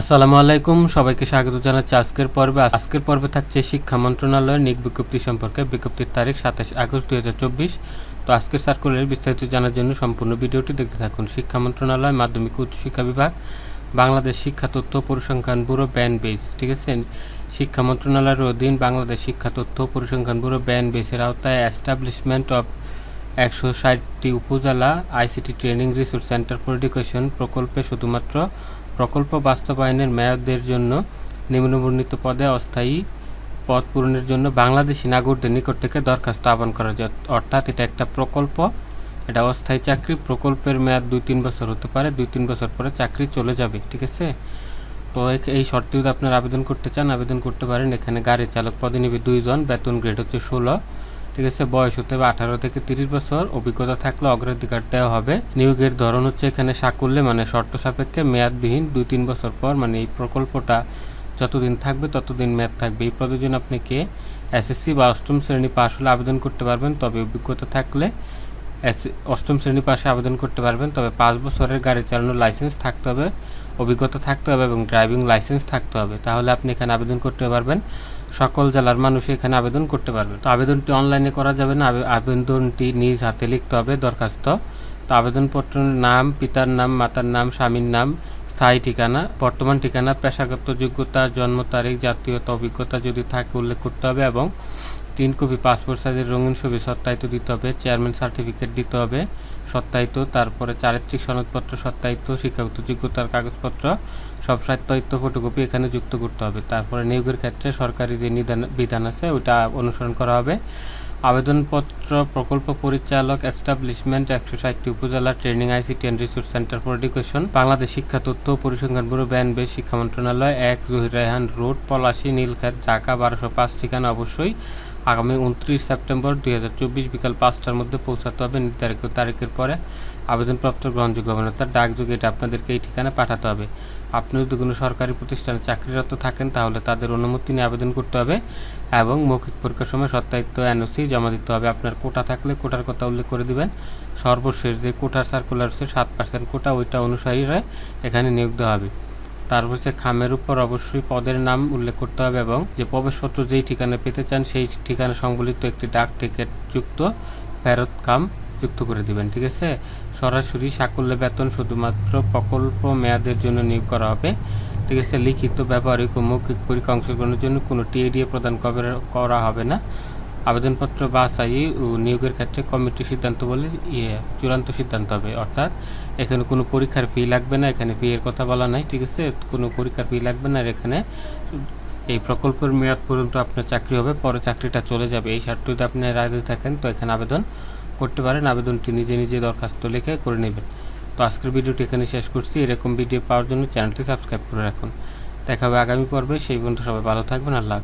আসসালামু আলাইকুম, সবাইকে স্বাগত জানাচ্ছি আজকের পর্বে। আজকের পর্বে থাকছে শিক্ষা মন্ত্রণালয়ের নিক বিজ্ঞপ্তি সম্পর্কে। বিজ্ঞপ্তির তারিখ সাতাশ আগস্ট দুই হাজার চব্বিশ। তো আজকের সার্কুলারের বিস্তারিত জানার জন্য সম্পূর্ণ ভিডিওটি দেখতে থাকুন। শিক্ষা মন্ত্রণালয়, মাধ্যমিক উচ্চ শিক্ষা বিভাগ, বাংলাদেশ শিক্ষা তথ্য পরিসংখ্যান ব্যুরো ব্যান বেস, ঠিক আছে? শিক্ষা মন্ত্রণালয়ের অধীন বাংলাদেশ শিক্ষা তথ্য পরিসংখ্যান ব্যুরো ব্যান বেসের আওতায় অ্যাস্টাবলিশমেন্ট অফ একশো ষাটটি উপজেলা, ICT training resource center for education প্রকল্পে শুধুমাত্র প্রকল্প বাস্তবায়নের মেয়াদের জন্য নিম্নবর্ণিত পদে অস্থায়ী পদ পূরণের জন্য বাংলাদেশি নাগরিকদের নিকট থেকে দরখাস্ত আহ্বান করা যায়। অর্থাৎ এটা একটা প্রকল্প, এটা অস্থায়ী চাকরি, প্রকল্পের মেয়াদ দুই তিন বছর হতে পারে, দুই তিন বছর পরে চাকরি চলে যাবে, ঠিক আছে? তো এই শর্তে যদি আপনার আবেদন করতে চান, আবেদন করতে পারেন। এখানে গাড়ি চালক পদে নেবে দুইজন, বেতন গ্রেড হচ্ছে ষোলো। ঠিক আছে, বয়স হতে হবে আঠারো থেকে তিরিশ বছর। অভিজ্ঞতা থাকলে অগ্রাধিকার দেওয়া হবে। নিয়োগের ধরন হচ্ছে এখানে সাকুল্যে মানে শর্ত সাপেক্ষে মেয়াদবিহীন দুই তিন বছর পর মানে এই প্রকল্পটা যতদিন থাকবে ততদিন মেয়াদ থাকবে। এই পদের জন্য আপনি কে? এসএসসি বা অষ্টম শ্রেণি পাশ হলে আবেদন করতে পারবেন, তবে অভিজ্ঞতা থাকলে অষ্টম শ্রেণি পাশে আবেদন করতে পারবেন, তবে পাঁচ বছরের গাড়ি চালানোর লাইসেন্স থাকতে হবে, অভিজ্ঞতা থাকতে হবে এবং ড্রাইভিং লাইসেন্স থাকতে হবে। তাহলে আপনি এখানে আবেদন করতে পারবেন। সকল জেলার মানুষ এখানে আবেদন করতে পারবে। তো আবেদনটি অনলাইনে করা যাবে না আবেদনটি নিজ হাতে লিখতে হবে, দরখাস্ত। তো আবেদনপত্রের নাম, পিতার নাম, মাতার নাম, স্বামীর নাম স্থায়ী ঠিকানা, বর্তমান ঠিকানা, পেশাগত যোগ্যতা, জন্ম তারিখ জাতীয়তা অভিজ্ঞতা যদি থাকে উল্লেখ করতে হবে এবং তিন কপি পাসপোর্ট সাইজের রঙিন ছবি সত্যায়িত দিতে হবে, চেয়ারম্যান সার্টিফিকেট দিতে হবে সত্যায়িত, তারপরে চারিত্রিক সনদপত্র সত্যায়িত, শিক্ষাগত যোগ্যতার কাগজপত্র, সব সত্যায়িত ফটোকপি এখানে যুক্ত করতে হবে। তারপরে নিয়োগের ক্ষেত্রে সরকারি যে নিদান বিধান আছে, ওইটা অনুসরণ করা হবে। আবেদনপত্র প্রকল্প পরিচালক এস্টাবলিশমেন্ট একশো ষাটটি উপজেলা training ICT and resource center for education, Bangladesh শিক্ষা তথ্য পরিসংখ্যান ব্যুরো ব্যান বেস শিক্ষা মন্ত্রণালয় এক জহির রায়হান রোড, পলাশী, নীলক্ষেত, ঢাকা, বারোশো পাঁচ ঠিকানা অবশ্যই। আগামী উনত্রিশ সেপ্টেম্বর দুই হাজার চব্বিশ বিকাল পাঁচটার মধ্যে পৌঁছাতে হবে। নির্ধারিত তারিখের পরে আবেদনপত্র গ্রহণযোগ্য হবে না তার ডাকযোগে এটা আপনাদেরকে এই ঠিকানা পাঠাতে হবে। আপনি যদি কোনো সরকারি প্রতিষ্ঠানে চাকরিরত থাকেন, তাহলে তাদের অনুমতি নিয়ে আবেদন করতে হবে এবং মৌখিক পরীক্ষার সময় সত্যায়িত এনওসি জমা দিতে হবে। আপনার কোটা থাকলে কোটার কথা উল্লেখ করে দিবেন। সর্বশেষ যে কোটার সার্কুলার হচ্ছে সাত পার্সেন্ট কোটা, ওইটা অনুসারী এখানে নিয়োগ দেওয়া হবে। তারপর হচ্ছে খামের উপর অবশ্যই পদের নাম উল্লেখ করতে হবে এবং যে প্রবেশপত্র যেই ঠিকানা পেতে চান, সেই ঠিকানা সংবলিত একটি ডাক টিকিট যুক্ত ফেরত কাম যুক্ত করে দিবেন, ঠিক আছে? সরাসরি সাকল্য বেতন শুধুমাত্র প্রকল্প মেয়াদের জন্য নিয়োগ করা হবে, ঠিক আছে? লিখিত, ব্যবহারিক ও মৌখিক পরীক্ষা অংশগ্রহণের জন্য কোনো টিএডিএ প্রদান করা হবে না। আবেদনপত্র বাছাই ও নিয়োগের ক্ষেত্রে কমিটির সিদ্ধান্ত বলে ইয়ে চূড়ান্ত সিদ্ধান্ত হবে, অর্থাৎ এখানে কোনো পরীক্ষার ফি লাগবে না, এখানে ফি এর কথা বলা নাই, ঠিক আছে? কোনো পরীক্ষার ফি লাগবে না, আর এখানে এই প্রকল্পের মেয়াদ পর্যন্ত আপনার চাকরি হবে, পরে চাকরিটা চলে যাবে। এই শর্ত যদি আপনি রাজি থাকেন, তো এখানে আবেদন করতে পারেন। আবেদনটি নিজে নিজে দরখাস্ত লিখে করে নেবেন। তো আজকের ভিডিওটি এখানে শেষ করছি। এরকম ভিডিও পাওয়ার জন্য চ্যানেলটি সাবস্ক্রাইব করে রাখুন। দেখা হবে আগামী পর্বে। সেই পর্যন্ত সবাই ভালো থাকবেন। আল্লাহ।